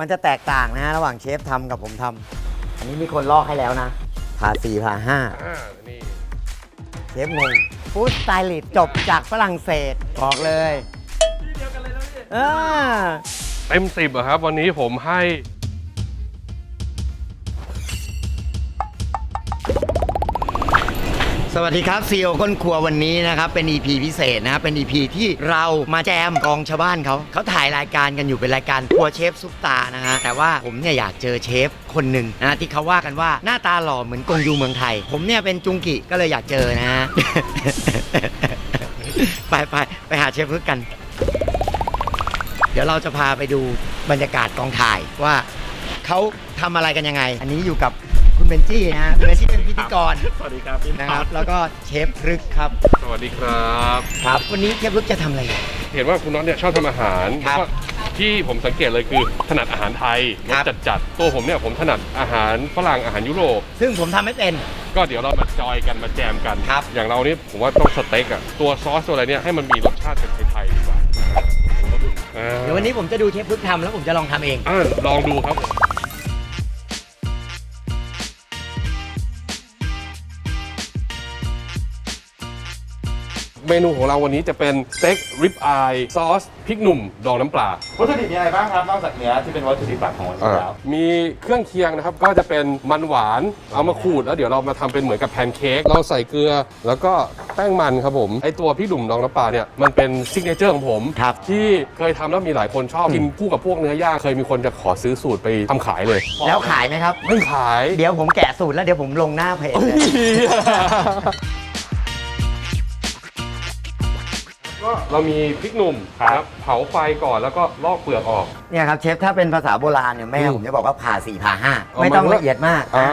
มันจะแตกต่างนะฮะระหว่างเชฟทำกับผมทำอันนี้มีคนลอกให้แล้วนะผ่าสี่ผ่าห้าอ่านี่ เชฟงงฟู้ดสไตลิสต์จบจากฝรั่งเศสบอกเลยเออ เต็มสิบอะครับ วันนี้ผมให้ สวัสดีครับซีโอก้นครัววันนี้นะครับ เป็น EP พิเศษนะครับเป็น EP ที่เรามาแจมกองชาวบ้านเขาเขาถ่ายรายการกันอยู่เป็นรายการครัวเชฟซุปตานะฮะแต่ว่าผมเนี่ยอยากเจอเชฟคนหนึ่งนะที่เขาว่ากันว่าหน้าตาหล่อเหมือนกงยูเมืองไทย ผมเนี่ยเป็นจุงกิก็เลยอยากเจอนะฮะ ไปไปไปหาเชฟพึกกัน เดี๋ยวเราจะพาไปดูบรรยากาศกองถ่ายว่าเขาทำอะไรกันยังไง อันนี้อยู่กับ เบนจี้นะฮะคุณเบนจี้เป็นพิธีกรสวัสดีครับพี่นะครับแล้วก็เชฟพฤกษ์ครับสวัสดีครับ ครับ วันนี้เชฟพฤกษ์จะทำอะไร เห็นว่าคุณน็อตเนี่ยชอบทำอาหารครับแล้วก็ที่ผมสังเกตเลยคือถนัดอาหารไทยรครัสบจัดๆตัวผมเนี่ยผมถนัดอาหารฝรั่งอาหารยุโรป ซึ่งผมทำไม่เป็น ก็เดี๋ยวเรามาจอยกันมาแจมกัน ครับ อย่างเรานี่ผมว่าต้องสเต็กอะตัวซอสตัวอะไรเนี่ยให้มันมีรสชาติเป็นไทยๆดีกว่าอ่าเดี๋ยววันนี้ผมจะดูเชฟพฤกษ์ทำแล้วผมจะลองทำเอง อ่าลองดูครับ เมนูของเราวันนี้จะเป็นสเต็กริบอายซอสพริกหนุ่มดองน้ำปลา วัตถุดิบมีอะไรบ้างครับนอกจากเนื้อที่เป็นวัตถุดิบหลักของวันนี้แล้วมีเครื่องเคียงนะครับ ก็จะเป็นมันหวานเอามาขูดแล้วเดี๋ยวเรามาทำเป็นเหมือนกับแพนเค้กเราใส่เกลือ แล้วก็แป้งมันครับผมไอตัวพริกหนุ่มดองน้ำปลาเนี่ยมันเป็นซิกเนเจอร์ของผม ครับ ที่เคยทำแล้วมีหลายคนชอบกินคู่กับพวกเนื้อย่างเคยมีคนจะขอซื้อสูตรไปทำขายเลยแล้วขายไหมครับ ไม่ขาย เดี๋ยวผมแกะสูตรแล้วเดี๋ยวผมลงหน้าเพจเลย ก็เรามีพริกหนุ่มครับเผาไฟก่อนแล้วก็ลอกเปลือกออก เนี่ยครับเชฟถ้าเป็นภาษาโบราณเนี่ยแม่อืมผมจะบอกว่าผ่าสี่ผ่าห้าเอาไม่ต้องมาละเอียดมากอ่า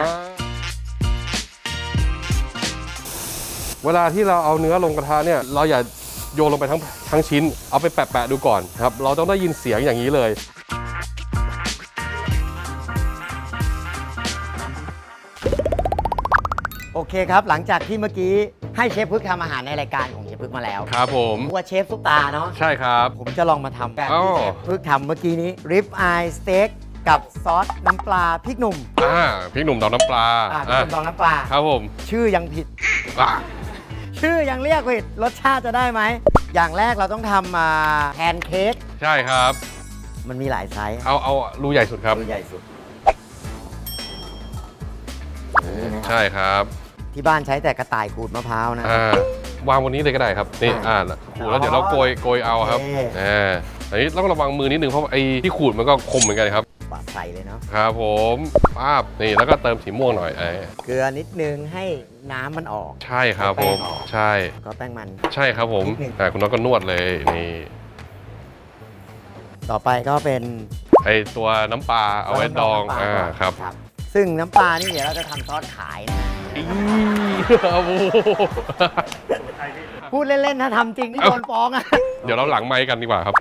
เวลาที่เราเอาเนื้อลงกระทะเนี่ยเราอย่าโยนลงไปทั้งทั้งชิ้น เอาไปแปะๆดูก่อนครับ เราต้องได้ยินเสียงอย่างนี้เลย เคครับ หลังจากที่เมื่อกี้ให้เชฟพฤกษ์ทำอาหารในรายการของเชฟพฤกษ์มาแล้วครับผมครัวเชฟซุปตาเนาะใช่ครับ ผมจะลองมาทำแบบอ้าที่วเชฟพฤกษ์ทำเมื่อกี้นี้ริบอายสเต็กกับซอสน้ำปลาพริกหนุ่มอ่าพริกหนุ่มดองน้ำปลาอ่าพริกอ่าหนุ่มดองน้ำปลา ครับผม ชื่อยังผิดอ่าชื่อยังเรียกผิดรสชาติจะได้ไหม อย่างแรกเราต้องทำมาแพนเค้กใช่ครับ มันมีหลายไซส์เอาเอารูใหญ่สุดครับตัวใหญ่สุด ใช่ครับ ที่บ้านใช้แต่กระต่ายขูดมะพร้าวนะ อ่าวางวันนี้เลยก็ได้ครับนี่อ่าอ่าขูดแล้วเดี๋ยวเราโกยโกยเอาครับโอเค อ่าอันนี้ต้องระวังมือนิดนึงเพราะไอ้ที่ขูดมันก็คมเหมือนกันครับปาดใส่เลยเนาะครับผมป้าบนี่แล้วก็เติมสีม่วงหน่อยเอ้ยเกลือนิดนึงให้น้ำมันออก ใช่ครับผมแป้งออกใช่ก็แป้งมัน ใช่ครับผมนิดหนึ่ง อ่าคุณน้องก็นวดเลยนี่ต่อไปก็เป็นไอตัวน้ำปลาเอาไว้ดองน้ำปลอ่าก่นครับ ซึ่งน้ำปลานี่เดี๋ยวเราจะทำซอสขายนะ อีโอ้โหพูดเล่นๆถ้าทำจริงนี่เอ้าโดนฟ้องอะเดี๋ยวเราหลังไมค์กันดีกว่าครับ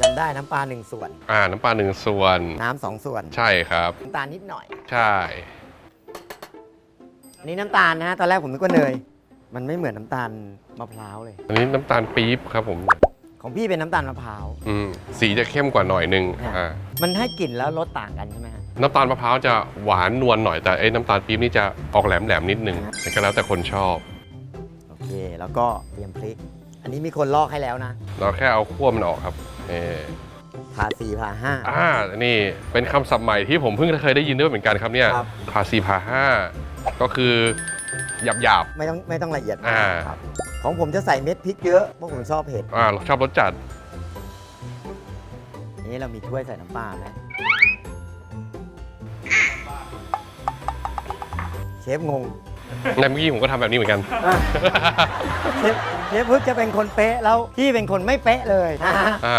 จำได้น้ำปลาหนึ่งส่วน อ่าน้ำปลาหนึ่งส่วน น้ำสองส่วนใช่ครับ น้ำตาลนิดหน่อย ใช่ อันนี้น้ำตาลนะตอนแรกผมนึกว่าเนย มันไม่เหมือนน้ำตาลมะพร้าวเลย อันนี้น้ำตาลปี๊บครับผม ของพี่เป็นน้ำตาลมะพร้าว อืมสีจะเข้มกว่าหน่อยนึง อ่าอ่ามันให้กลิ่นแล้วรสต่างกันใช่ไหมฮะ น้ำตาลมะพร้าวจะหวานนวลหน่อยแต่ไอ้น้ำตาลปี๊บนี่จะออกแหลมแหลมๆนิดนึงอ่าแต่ก็แล้วแต่คนชอบ โอเค แล้วก็เตรียมพริก อันนี้มีคนลอกให้แล้วนะ เราแค่เอาขั้วมันออกครับเออผ่าสี่ผ่าห้าอ่านี่เป็นคำศัพท์ใหม่ที่ผมเพิ่งเคยได้ยินด้วยเหมือนกันครับเนี่ยครับผ่าสี่ผ่าห้าก็คือหยาบหยาบ ไม่ต้องไม่ต้องละเอียดมากอ่า ครับ ของผมจะใส่เม็ดพริกเยอะเพราะผมชอบเผ็ดๆอ่าชอบรสจัดอันนี้เรามีถ้วยใส่น้ำปลาไหม ชฟงงในเมื่อกี้ผมก็ทำแบบนี้เหมือนกันเชฟเชฟพึกจะเป็นคนเป๊ะแล้วพี่เป็นคนไม่เป๊ะเลยนะฮะอ่า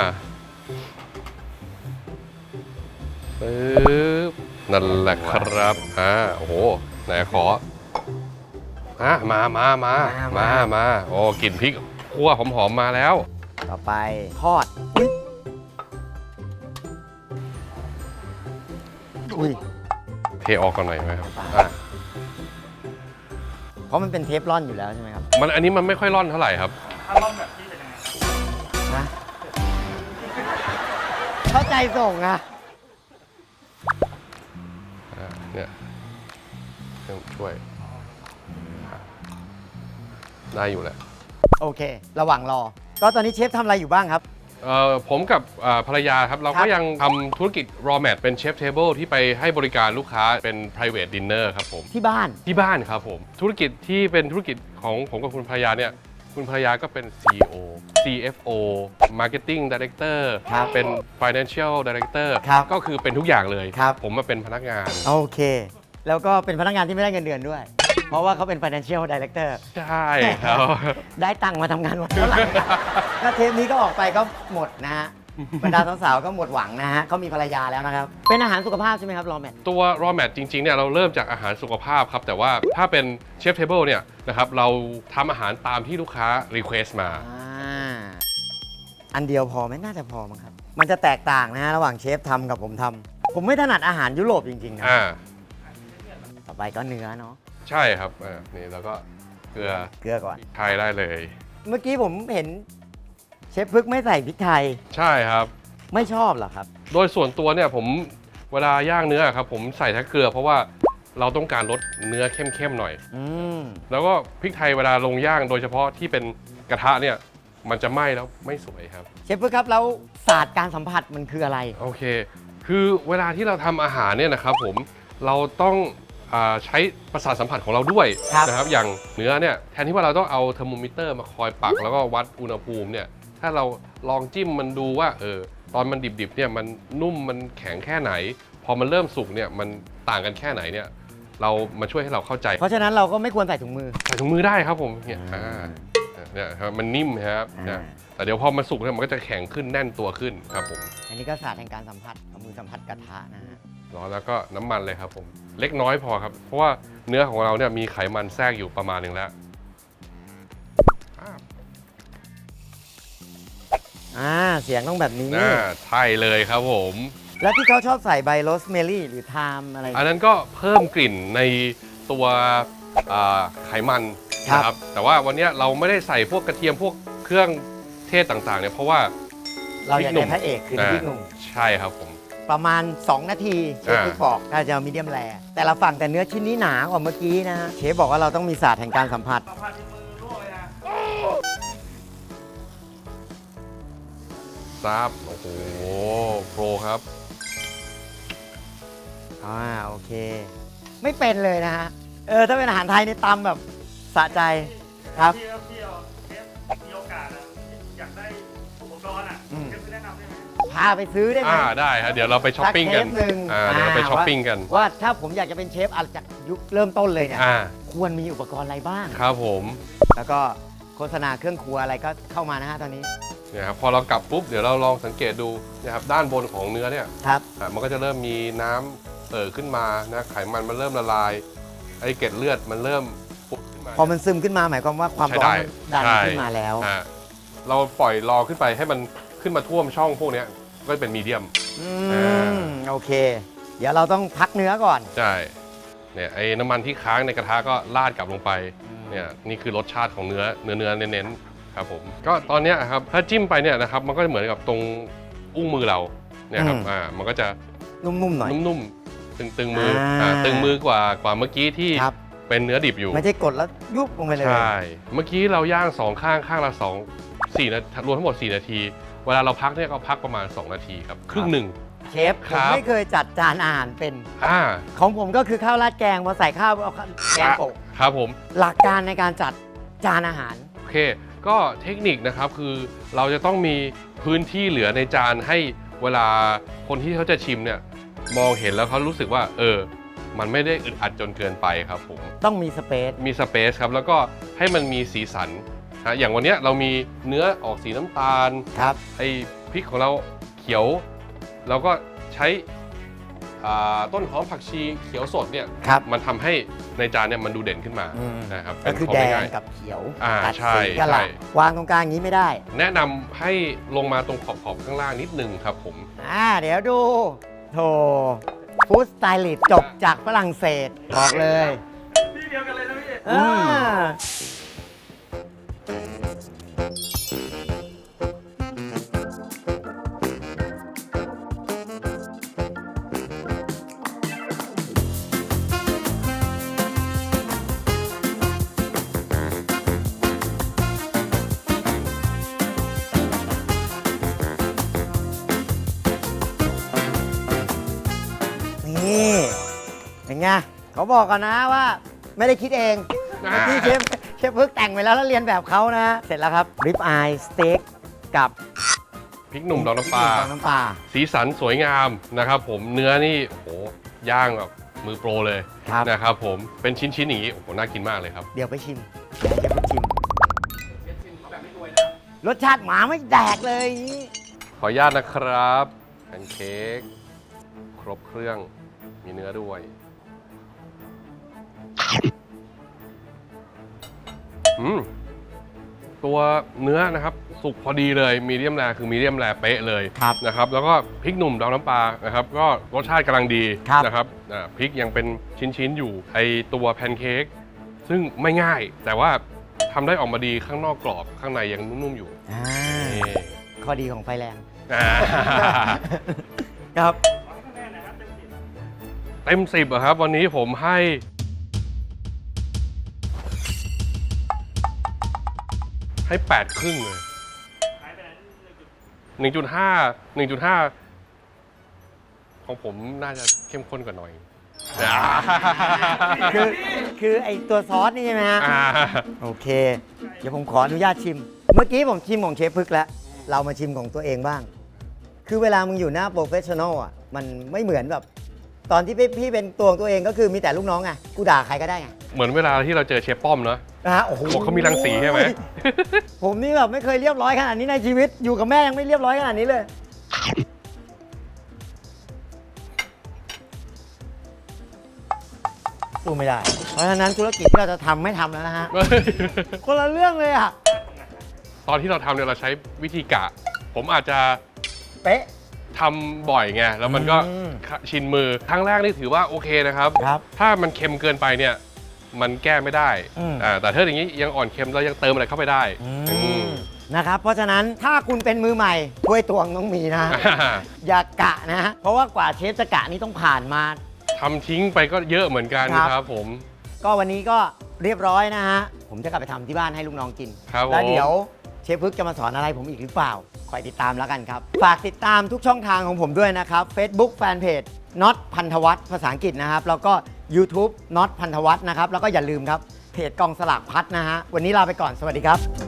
ปึ๊บนั่นแหละครับ อ่า โอ้โห ไหนขอ อะมา มา มา มา มา โอ้ กลิ่นพริกคั่วหอมๆ มาแล้ว ต่อไปทอด อุ๊ยอุ้ย เทออกก่อนหน่อยไหมครับ อะเพ ราะมันเป็นเทฟลอนอยู่แล้วใช่ไหมครับมันอันนี้มันไม่ค่อยร่อนเท่าไหร่ครับนนะเข้าใจส่งอะเนี่ยเครื่องช่วยได้อยู่แหละ โอเค ระหว่างรอ ก็ตอนนี้เชฟทำอะไรอยู่บ้างครับ เอ่อผมกับอ่าภรรยาครับ เราครัก็บยังทำธุรกิจ raw mat เป็นเชฟเทเบิลที่ไปให้บริการลูกค้าเป็น private dinner ครับผม ที่บ้าน ที่บ้านครับผม ธุรกิจที่เป็นธุรกิจของผมกับคุณภรรยาเนี่ย คุณภรรยาก็เป็น CEO CFO Marketing Director ครับเป็น Financial Director ครับก็คือเป็นทุกอย่างเลย ครับ ผมมาเป็นพนักงาน โอเค แล้วก็เป็นพนักงานที่ไม่ได้เงินเดือนด้วย เพราะว่าเขาเป็น financial director ใช่ครับ ได้ตังค์มาทำงานวันเท่าไหร่ถ้าเทปนี้ก็ออกไปก็หมดนะฮะบรรดาสาวๆก็หมดหวังนะฮะเขามีภรรยาแล้วนะครับ เป็นอาหารสุขภาพใช่ไหมครับรอแมท ตัว raw mat จริงๆเนี่ยเราเริ่มจากอาหารสุขภาพครับ แต่ว่าถ้าเป็นเชฟเทเบิลเนี่ยนะครับเราทำอาหารตามที่ลูกค้า request มา อ่าอันเดียวพอไหมน่าจะพอมั้งครับ มันจะแตกต่างนะฮะระหว่างเชฟทำกับผมทำผมไม่ถนัดอาหารยุโรปจริงๆนะอ่า ต่อไปก็เนื้อเนาะ ใช่ครับอ่านี่แล้วก็เกลือเกลือก่อนไทยได้เลย เมื่อกี้ผมเห็นเชฟพึกไม่ใส่พริกไทยใช่ครับ ไม่ชอบเหรอครับ โดยส่วนตัวเนี่ยผมเวลาย่างเนื้อครับผมใส่แค่เกลือ เพราะว่าเราต้องการลดเนื้อเข้มๆหน่อย อืมแล้วก็พริกไทยเวลาลงย่างโดยเฉพาะที่เป็นกระทะเนี่ยมันจะไหม้แล้วไม่สวยครับ เชฟพึกครับแล้วศาสตร์การสัมผัสมันคืออะไร โอเค คือเวลาที่เราทำอาหารเนี่ยนะครับผม เราต้อง อาใช้ประสาทสัมผัสของเราด้วยครับ นะครับ อย่างเนื้อเนี่ยแทนที่ว่าเราต้องเอาเทอร์โมมิเตอร์มาคอยปักแล้วก็วัดอุณหภูมิเนี่ยถ้าเราลองจิ้มมันดูว่าเออตอนมันดิบๆเนี่ยมันนุ่มมันแข็งแค่ไหน พอมันเริ่มสุกเนี่ยมันต่างกันแค่ไหนเนี่ยเรามาช่วยให้เราเข้าใจเพราะฉะนั้นเราก็ไม่ควรใส่ถุงมือ ใส่ถุงมือได้ครับผมเนี่ยอ่าอ่าเนี่ยครับมันนิ่มครับอ่าเนี่ยแต่เดี๋ยวพอมันสุกเนี่ยมันก็จะแข็งขึ้นแน่นตัวขึ้นครับผมอันนี้ก็ศาสตร์แห่งการสัมผัสเอามือสัมผัสกระทะนะฮะร้อนแล้วก็น้ำมันเลยครับผม เล็กน้อยพอครับ เพราะว่าเนื้อของเราเนี่ยมีไขมันแทรกอยู่ประมาณหนึ่งแล้วอ่าอ่าเสียงต้องแบบนี้ น่าใช่เลยครับผม แล้วที่เขาชอบใส่ใบโรสเมลี่หรือไทม์อะไร อันนั้นก็เพิ่มกลิ่นในตัวอ่าไขมันครับ นะครับ แต่ว่าวันเนี้ยเราไม่ได้ใส่พวกกระเทียมพวกเครื่องเทศต่างๆเนี่ยเพราะว่า เราอยากพริกหนุ่ได้ม พระเอกคือน้ำพริกหนุ่มใช่ครับผม ประมาณ 2 นาทีเชฟอ่าพึกบอกถ้าจะเอามีเดียมแรแต่ละฝั่งแต่เนื้อชิ้นนี้หนากว่าเมื่อกี้นะฮะเชฟบอกว่าเราต้องมีศาสตร์แห่งการสัมผัสทราบโอ้โหโปรครับ อ่าโอเค ไม่เป็นเลยนะฮะ เออ ถ้าเป็นอาหารไทยนี่ตำแบบสะใจครับพี่ครับพี่เอาเพาไปซื้อได้ไหมอ่าได้ครับเดี๋ยวเราไปช้อปปิ้งกันสัเทปหนึ่งอ่าเดี๋ยวเราไปช้อปปิ้งกันว่าถ้าผมอยากจะเป็นเชฟอาจากยุคเริ่มต้นเลยเนี่ยอ่าควรมีอุปกรณ์อะไรบ้าง ครับผมแล้วก็โฆษณาเครื่องครัวอะไรก็เข้ามานะฮะตอนนี้เนี่ยครับพอเรากลับปุ๊บเดี๋ยวเราลองสังเกตดูนะครับด้านบนของเนื้อเนี่ยครับ อะมันก็จะเริ่มมีน้ำเอ่อขึ้นมานะไขมันมันเริ่มละลายไอ้เกล็ดเลือดมันเริ่มปุดขึ้นมา พอมันซึมขึ้นมาหมายความว่าความใช้ร้อนได้มันดันใช่ขึ้นมาแล้ว อะเราปล่อยรอขึ้นไปให้มันขึ้นมาท่วมช่องพวกเนี้ย ก็เป็นมีเดียม อือ่มาโอเค เดี๋ยวเราต้องพักเนื้อก่อน ใช่เนี่ยไอ้น้ำมันที่ค้างในกระทะก็ราดกลับลงไปเนี่ยนี่คือรสชาติของเนื้อเนื้อเนื้อเน้นๆครับผมก็ตอนเนี้ยครับถ้าจิ้มไปเนี่ยนะครับมันก็เหมือนกับตรงอุ้งมือเราเนี่ยครับอืม อ่ามันก็จะนุ่มๆหน่อย นุ่มๆตึงๆมืออ่าอ่าตึงมือกว่ากว่าเมื่อกี้ที่ครับ เป็นเนื้อดิบอยู่ไม่ใช่กดแล้วยุบลงไปเลย ใช่เมื่อกี้เราย่างสองข้างข้างละสองสี่นาทีรวมทั้งหมด 4 นาที เวลาเราพักเนี่ยก็พักประมาณ 2 นาทีครับครึ่งหนึ่ง เชฟผครัมบ ไม่เคยจัดจานอาหารเป็น อ่าของผมก็คือข้าวราดแกงพอใส่ข้าวเอาแกงโปะครับผม หลักการในการจัดจานอาหาร โอเค ก็เทคนิคนะครับคือเราจะต้องมีพื้นที่เหลือในจานให้เวลาคนที่เขาจะชิมเนี่ยมองเห็นแล้วเขารู้สึกว่า เออ มันไม่ได้อึดอัดจนเกินไปครับผม ต้องมีสเปซมีสเปซครับ แล้วก็ให้มันมีสีสัน นะอย่างวันเนี้ยเรามีเนื้อออกสีน้ำตาล ครับ ไอ้พริกของเราเขียว เราก็ใช้อ่าต้นหอมผักชีเขียวสดเนี่ยครับมันทำให้ในจานเนี่ยมันดูเด่นขึ้นมาอืม นะครับก็คือขงแดงง่าย กับเขียวอ่าตัดใช่สีกันละใช่ วางตรงกลางอย่างนี้ไม่ได้แนะนำให้ลงมาตรงขอบๆข้างล่างนิดนึงครับผมอ่าเดี๋ยวดูโถฟู้ดสไตลิสต์จบจากฝรั่งเศสบอกเลยพี่เดียวกันเลยนะพี่ อ่า ไงเขาบอกกันนะว่าไม่ได้คิดเองเมื่อกี้เชฟเชฟเพิ่งแต่งไปแล้วแล้วเรียนแบบเขานะ เสร็จแล้วครับริบอายสเต็กกับพริกหนุ่มดองน้ำปลาดองน้ำปลาสีสันสวยงามนะครับผมเนื้อนี่โอ้โหย่างแบบมือโปรเลยครับนะครับผมเป็นชิ้นๆอย่างนี้โอ้โหน่ากินมากเลยครับ เดี๋ยวไปชิมเดี๋ยวเชฟเพิ่งชิมรสชาติหมาไม่แดกเลย ขออนุญาตนะครับแพนเค้กครบเครื่องมีเนื้อด้วย อืมตัวเนื้อนะครับ สุกพอดีเลยมีเดียมแรคือมีเดียมแรเป๊ะเลยครับนะครับแล้วก็พริกหนุ่มดองน้ำปลานะครับ ก็รสชาติกำลังดีครับ นะครับอ่าพริกยังเป็นชิ้นๆอยู่ไอตัวแพนเค้กซึ่งไม่ง่าย แต่ว่าทำได้ออกมาดีข้างนอกกรอบข้างในยังนุ่มๆอยู่อ่านี่ข้อดีของไฟแรง อ่า ครับขอให้คะแนนหนะครับเต็มสิบเต็มสิบอะครับ วันนี้ผมให้ ให้แปดครึ่งเลยหายไปไหนหนึ่งจุดหนึ่งจุดห้าหนึ่งจุดห้าของผมน่าจะเข้มข้นกว่าหน่อยอ่าคือคือไอตัวซอสนี่ใช่ไหมฮะอ่าโอเค เดี๋ยวผมขออนุญาตชิม เมื่อกี้ผมชิมของเชฟพึกแล้ว เรามาชิมของตัวเองบ้าง คือเวลามึงอยู่หน้าโปรเฟชชั่นอลอะ มันไม่เหมือนแบบ ตอนที่พี่พี่เป็นตัวของตัวเองก็คือมีแต่ลูกน้องไง กูด่าใครก็ได้ไง เหมือนเวลาที่เราเจอเชฟป้อมเนาะนะฮะโอ้โหบอกเขามีรังสีใช่ไหม ผมนี่แบบไม่เคยเรียบร้อยขนาดนี้ในชีวิต อยู่กับแม่ยังไม่เรียบร้อยขนาดนี้เลย สู้ไม่ได้ เพราะฉะนั้นธุรกิจที่เราจะทำไม่ทำแล้วนะฮะ คนละเรื่องเลยอะ ตอนที่เราทำเนี่ยเราใช้วิธีกะ ผมอาจจะเป๊ะ ทำบ่อยไงแล้วมันก็อืมชินมือครั้งแรกนี่ถือว่าโอเคนะครับ ครับ ถ้ามันเค็มเกินไปเนี่ย มันแก้ไม่ได้อืม อ่าแต่ถ้าอย่างนี้ยังอ่อนเค็มเรายังเติมอะไรเข้าไปได้อืมนะครับ เพราะฉะนั้นถ้าคุณเป็นมือใหม่ถ้วยตวงต้องมีนะอย่ากะนะ เพราะว่ากว่าเชฟจะกะนี่ต้องผ่านมา ทำทิ้งไปก็เยอะเหมือนกันครับ ครับผม ก็วันนี้ก็เรียบร้อยนะฮะ ผมจะกลับไปทำที่บ้านให้ลูกน้องกิน ครับผม แล้วเดี๋ยวเชฟพึกจะมาสอนอะไรผมอีกหรือเปล่า คอยติดตามแล้วกันครับ ฝากติดตามทุกช่องทางของผมด้วยนะครับ Facebook Fanpage น็อตพันธวัฒน์ภาษาอังกฤษนะครับ แล้วก็ YouTube น็อตพันธวัฒน์นะครับ แล้วก็อย่าลืมครับเพจกองสลากพัดนะฮะวันนี้ลาไปก่อนสวัสดีครับ